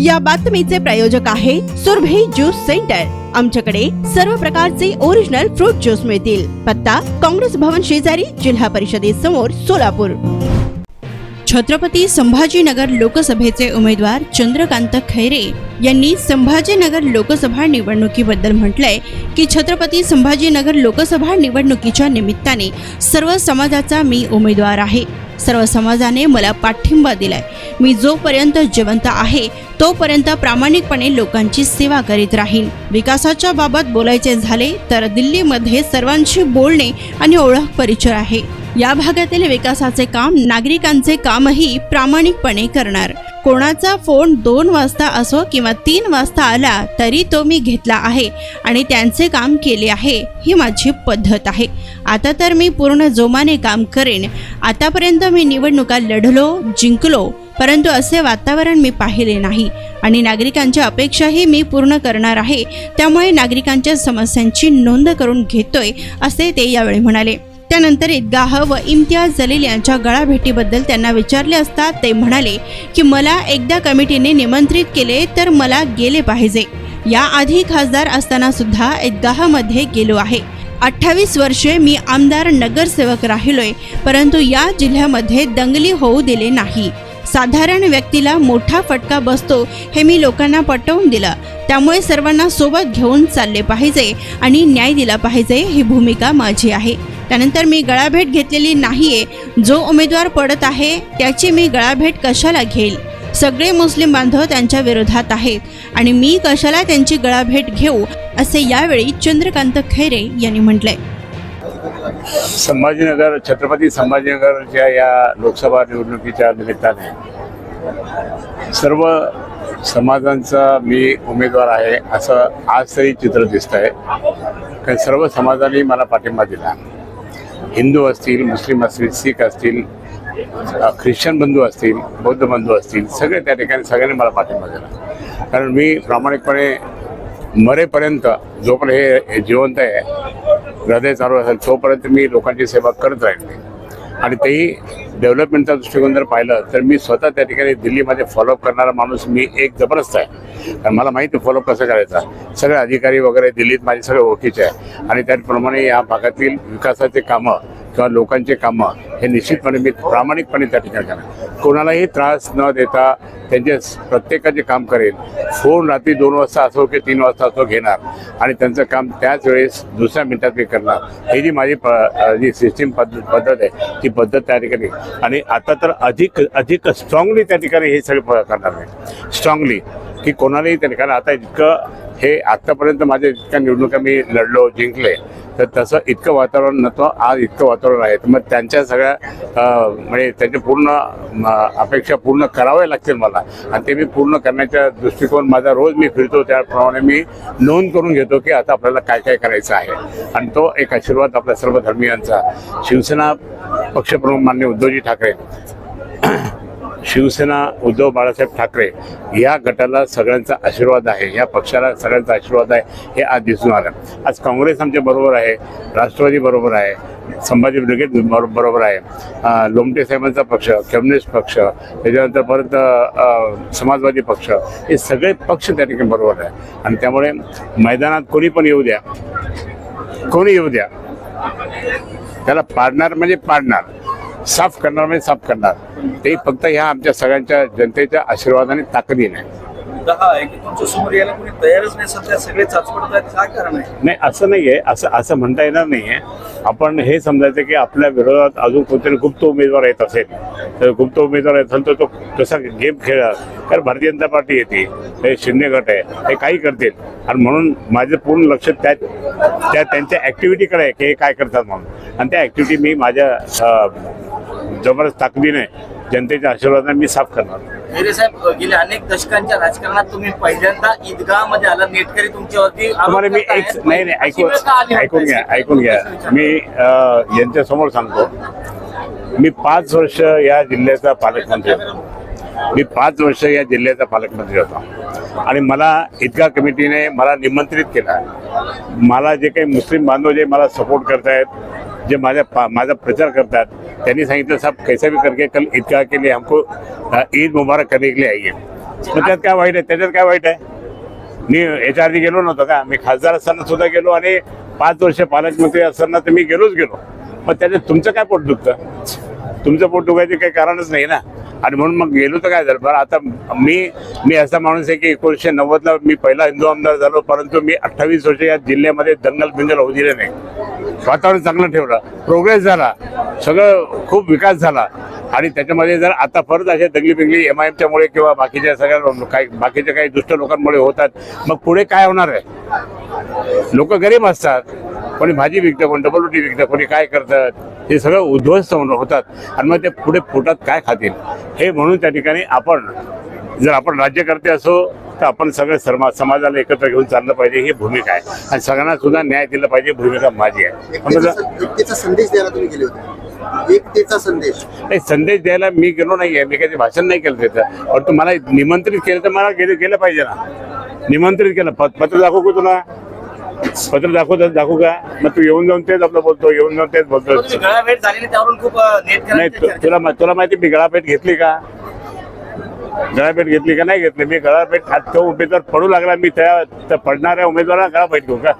या बातमीचे प्रायोजक आहे सुरभी ज्यूस सेंटर. आमच्याकडे सर्व प्रकारचे ओरिजिनल फ्रूट ज्यूस मिळतील. पत्ता काँग्रेस भवन शेजारी जिल्हा परिषदेसमोर सोलापूर. छत्रपती संभाजीनगर लोकसभेचे उमेदवार चंद्रकांत खैरे यांनी संभाजीनगर लोकसभा निवडणुकीबद्दल म्हटलंय की छत्रपती संभाजीनगर लोकसभा निवडणुकीच्या निमित्ताने सर्व समाजाचा मी उमेदवार आहे. सर्व समाजाने मला पाठिंबा दिलाय. मी जोपर्यंत जिवंत आहे तोपर्यंत प्रामाणिकपणे लोकांची सेवा करीत राहीन. विकासाच्या बाबत बोलायचे झाले तर दिल्लीमध्ये सर्वांशी बोलणे आणि ओळख परिचय आहे. या भागातील विकासाचे काम नागरिकांचे कामही प्रामाणिकपणे करणार. कोणाचा फोन दोन वाजता असो किंवा तीन वाजता आला तरी तो मी घेतला आहे आणि त्यांचे काम केले आहे ही माझी पद्धत आहे. आता तर मी पूर्ण जोमाने काम करेन. आतापर्यंत मी निवडणुका लढलो जिंकलो परंतु असे वातावरण मी पाहिले नाही आणि नागरिकांच्या अपेक्षाही मी पूर्ण करणार आहे. त्यामुळे नागरिकांच्या समस्यांची नोंद करून घेतोय असे ते यावेळी म्हणाले. त्यानंतर ईदगाह व इम्तियाज जलील यांच्या गळाभेटीबद्दल त्यांना विचारले असता ते म्हणाले की मला एकदा कमिटीने निमंत्रित केले तर मला गेले पाहिजे. याआधी खासदार असताना सुद्धा ईदगाहमध्ये गेलो आहे. अठ्ठावीस वर्षे मी आमदार नगरसेवक राहिलोय परंतु या जिल्ह्यामध्ये दंगली होऊ दिले नाही. साधारण व्यक्तीला मोठा फटका बसतो हे मी लोकांना पटवून दिलं. त्यामुळे सर्वांना सोबत घेऊन चालले पाहिजे आणि न्याय दिला पाहिजे ही भूमिका माझी आहे. त्यानंतर मी गळाभेट घेतलेली नाहीये. जो उमेदवार पडत आहे त्याची मी गळाभेट कशाला घेईल? सगळे मुस्लिम बांधव त्यांच्या विरोधात आहेत आणि मी कशाला त्यांची गळाभेट घेऊ असे यावेळी चंद्रकांत खैरे यांनी म्हटलंय. संभाजीनगर छत्रपती संभाजीनगरच्या या लोकसभा निवडणुकीच्या निमित्ताने सर्व समाजांचा मी उमेदवार आहे असं आज तरी चित्र दिसत आहे कारण सर्व समाजाने मला पाठिंबा दिला. हिंदू असतील मुस्लिम असतील शीख असतील ख्रिश्चन बंधू असतील बौद्ध बंधू असतील सगळे त्या ठिकाणी सगळ्यांनी मला पाठिंबा दिला. कारण मी प्रामाणिकपणे मरेपर्यंत जोपर्यंत हे हे जिवंत आहे हृदय चालू असेल तोपर्यंत मी लोकांची सेवा करत राहील आणि तेही डेव्हलपमेंटचा दृष्टिकोन जर पाहिलं तर मी स्वतः त्या ठिकाणी दिल्लीमध्ये फॉलोअप करणारा माणूस मी एक जबरदस्त आहे. कारण मला माहिती फॉलोअप कसं करायचा. सगळे अधिकारी वगैरे दिल्लीत माझे सगळे ओळखीचे आहे. आणि त्याप्रमाणे या भागातील विकासाचे कामं किंवा लोकांचे कामं हे निश्चितपणे मी प्रामाणिकपणे त्या ठिकाणी करणार. कोणालाही त्रास न देता त्यांचे प्रत्येकाचे काम करेल. फोन रात्री दोन वाजता असो की तीन वाजता असो घेणार. आणि त्यांचं काम त्याच वेळेस दुसऱ्या मिनिटात मी करणार. ही जी माझी प जी सिस्टीम पद्धत पद्धत आहे ती पद्धत त्या ठिकाणी. आणि आता तर अधिक अधिक स्ट्रॉंगली त्या ठिकाणी हे सगळं प- करणार मी. स्ट्रॉंगली की कोणालाही त्या ठिकाणी आता इतकं हे आत्तापर्यंत माझ्या इतक्या निवडणुका मी लढलो जिंकले. तर तसं इतकं वातावरण नव्हतं आज इतकं वातावरण आहे. मग त्यांच्या सगळ्या म्हणजे त्यांच्या पूर्ण म, अपेक्षा पूर्ण कराव्या लागतील मला. आणि ते मी पूर्ण करण्याच्या दृष्टिकोन माझा रोज मी फिरतो त्याप्रमाणे मी नोंद करून घेतो की आता आपल्याला काय काय करायचं आहे. आणि तो एक आशीर्वाद आपल्या सर्व धर्मियांचा शिवसेना पक्षप्रमुख मान्य उद्धवजी ठाकरे. शिवसेना उद्धव बाळासाहेब ठाकरे या गटाला सगळ्यांचा आशीर्वाद आहे या पक्षाला सगळ्यांचा आशीर्वाद आहे हे आज दिसून आलं. आज काँग्रेस आमच्या बरोबर आहे राष्ट्रवादी बरोबर आहे संभाजी ब्रिगेड बरोबर आहे लोमटे साहेबांचा पक्ष कम्युनिस्ट पक्ष त्याच्यानंतर परत समाजवादी पक्ष हे सगळे पक्ष त्या ठिकाणी बरोबर आहे. आणि त्यामुळे मैदानात कोणी पण येऊ द्या कोणी येऊ द्या त्याला पाडणार म्हणजे पाडणार. साफ करणार म्हणजे साफ करणार. ते फक्त ह्या आमच्या सगळ्यांच्या जनतेच्या आशीर्वादाने ताकदीने. दहा आहे की तुमच्यासमोर यायला कोणी तयारच नाही सध्या सगळे चाचपडत आहेत. काय कारण आहे? नाही असं नाही आहे असं असं म्हणता येणार नाही आहे आपण हे समजायचं की आपल्या विरोधात अजून कोणतरी गुप्त उमेदवार येत असेल तर गुप्त उमेदवार येत असेल तर तो कसा गेम खेळ कारण भारतीय जनता पार्टी येते हे शिंदे गट आहे हे काही करतील. आणि म्हणून माझं पूर्ण लक्ष त्या त्या त्यांच्या ॲक्टिव्हिटीकडे आहे की हे काय करतात म्हणून. आणि त्या ॲक्टिव्हिटी मी माझ्या जबरदस्त ताकदीने जनतेच्या आशीर्वादाने मी साफ करणार. खैरे साहेब गेल्या अनेक दशकांच्या राजकारणात तुम्ही पहिल्यांदा ईदगाहमध्ये आला नेटकरी तुमच्यावरती आरोप तुम्हाला मी. एक नाही नाही ऐकून ऐकून घ्या? ऐकून घ्या. मी अं, यांच्यासमोर सांगतो. मी पाच वर्ष या जिल्ह्याचा पालकमंत्री होतो. मी पाच वर्ष या जिल्ह्याचा पालकमंत्री होतो. आणि मला इतका कमिटीने मला निमंत्रित केलं मला जे काही मुस्लिम बांधव जे मला सपोर्ट करतायत जे माझ्या पा माझा प्रचार करतात त्यांनी सांगितलं साहब कैसा भी करके कल ईदगाह के लिए हमको ईद मुबारक करने के लिए आइए। मग त्यात काय वाईट आहे? त्याच्यात काय वाईट आहे? मी याच्या आधी गेलो नव्हतो का? मी खासदार असताना सुद्धा गेलो आणि पाच वर्ष पालकमंत्री असताना तर मी गेलोच गेलो. मग त्याच्यात तुमचं काय पोट दुखतं? तुमचं पोट दुखायचं काही कारणच नाही ना? आणि म्हणून मग गेलो तर काय झालं? बरं आता मी मी असा माणूस आहे की एकोणीसशे नव्वदला मी पहिला हिंदू आमदार झालो परंतु मी अठ्ठावीस वर्ष या जिल्ह्यामध्ये दंगल बिंगल होऊ दिले नाही. वातावरण चांगलं ठेवलं प्रोग्रेस झाला सगळं खूप विकास झाला. आणि त्याच्यामध्ये जर आता परत अशा दंगली बिंगली एम आय एमच्यामुळे किंवा बाकीच्या सगळ्या काही बाकीच्या काही दुष्ट लोकांमुळे होतात मग पुढे काय होणार आहे? लोक गरीब असतात कोणी भाजी विकतं कोणी डबल रोटी विकतं कोणी काय करतात हे सगळं उद्ध्वस्त होतात. आणि मग ते पुढे पोटात काय खातील? हे म्हणून त्या ठिकाणी आपण जर आपण राज्यकर्ते असो तर आपण सगळे समा समाजाला एकत्र घेऊन चाललं पाहिजे ही भूमिका आहे. आणि सगळ्यांना सुद्धा न्याय दिला पाहिजे भूमिका माझी आहे. संदेश द्यायला तुम्ही गेले होते. एकतेचा संदेश. नाही संदेश द्यायला मी गेलो नाहीये. मी काही भाषण नाही केलं त्याचं पण तू मला निमंत्रित केलं तर मला गेलं गेलं पाहिजे ना. निमंत्रित केलं. पत्र दाखवू का तुला? पत्र दाखवू दाखवू का? मग तू येऊन जाऊन तेच आपलं बोलतो येऊन जाऊन तेच बोलतो. तुम्ही गळाभेट झालेली त्यावरून खूप अ, नाही नेटकऱ्यांच्या तु- चर्चा- तुला मा- तुला माहिती मी गळापेट घेतली का? गळापेट घेतली का? नाही घेतली. मी गळापेट खात तो उमेदवार पडू लागला. मी त्या त्या पडणाऱ्या उमेदवाराला गळापेट घेऊ का?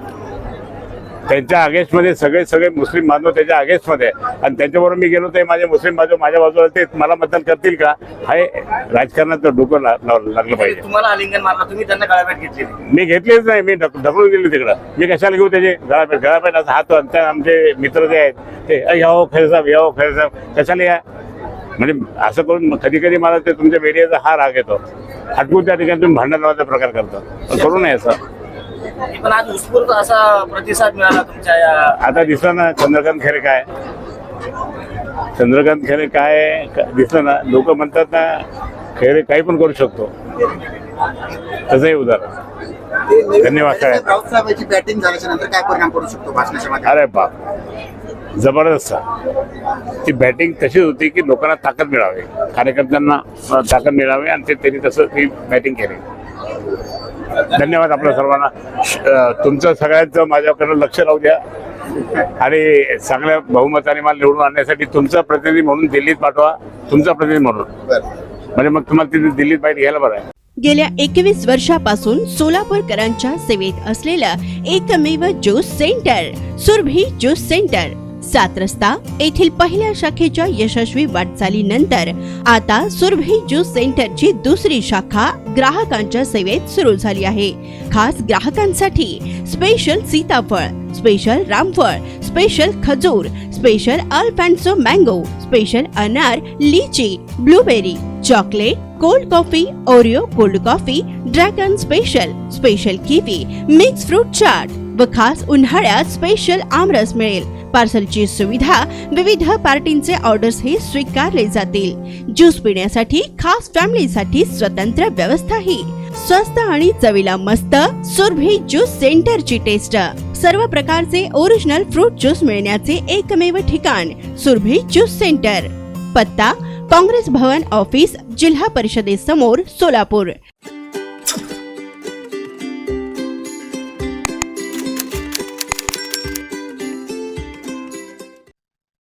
त्यांच्या अगेन्स्टमध्ये सगळे सगळे मुस्लिम बांधव त्याच्या अगेन्स्टमध्ये आहे. आणि त्यांच्याबरोबर मी गेलो ते माझे मुस्लिम बांधव माझ्या बाजूला ते मला मतदान करतील का? हे राजकारणात डोकं लागलं पाहिजे. तुम्हाला आलिंगन मारला तुम्ही त्यांना गळाभेट घेतली मी घेतलीच नाही मी ढक- ढकलून दिली तिकडं. मी कशाला घेऊ त्याचे गळापेट गळापेट असा हात आमच्या आमचे मित्र जे आहेत ते "अ, या हो खैर साहेब या हो खैर साहेब. कशाला या? म्हणजे असं करून कधी कधी मला ते तुमच्या मीडियाचा हा राग येतो. हटकून त्या ठिकाणी तुम्ही भांडण लावायचा प्रकार करता. करू नये असं. पण आज उत्स्फूर्त असा प्रतिसाद मिळाला तुमच्या या आता दिसलं ना चंद्रकांत खैरे काय? चंद्रकांत खैरे काय क- दिसलं ना लोक म्हणतात ना खैरे काही पण करू शकतो. तसंही उदाहरण. धन्यवाद, साहेब. बॅटिंग झाल्याच्यानंतर काय परिणाम पडू शकतो भाषणाच्या अरे बाप. जबरदस्त. ती बॅटिंग तशीच होती की लोकांना ताकद मिळावी. कार्यकर्त्यांना ताकद मिळावी आणि ते त्यांनी तसं ती बॅटिंग केली. धन्यवाद आपल्या सर्वांना. तुमचं सगळ्यांचं माझ्याकडे लक्ष राहू द्या. आणि चांगल्या बहुमताने मला निवडून आणण्यासाठी तुमचा प्रतिनिधी म्हणून दिल्लीत पाठवा. तुमचा प्रतिनिधी म्हणून. म्हणजे मग तुम्हाला तिथे दिल्लीत बाहेर घ्यायला बरं आहे. गेल्या एकवीस वर्षापासून सोलापूरकरांच्या सेवेत असलेलं एकमेव juice centre Surabhi juice centre. Saat Rasta येथील पहिल्या शाखेच्या यशस्वी वाटचालीनंतर आता सुरभी ज्यूस सेंटरची दुसरी शाखा ग्राहकांच्या सेवेत सुरू झाली आहे. खास ग्राहकांसाठी स्पेशल सीताफळ स्पेशल रामफळ स्पेशल खजूर स्पेशल अल्फॅन्सो मँगो स्पेशल अनार lychee blueberry chocolate cold coffee Oreo cold coffee dragon special special kiwi mix fruit chaat व खास उन्हाळ्यात स्पेशल आमरस मिळेल. पार्सलची सुविधा विविध पार्टींचे ऑर्डर्स हे स्वीकारले जातील. ज्यूस पिण्यासाठी खास फॅमिलीसाठी स्वतंत्र व्यवस्थाही. स्वस्त आणि चवीला मस्त सुरभी ज्यूस सेंटरची टेस्ट. सर्व प्रकारचे ओरिजिनल फ्रूट ज्यूस मिळण्याचे एकमेव ठिकाण सुरभी ज्यूस सेंटर. पत्ता काँग्रेस भवन ऑफिस जिल्हा परिषदेसमोर सोलापूर.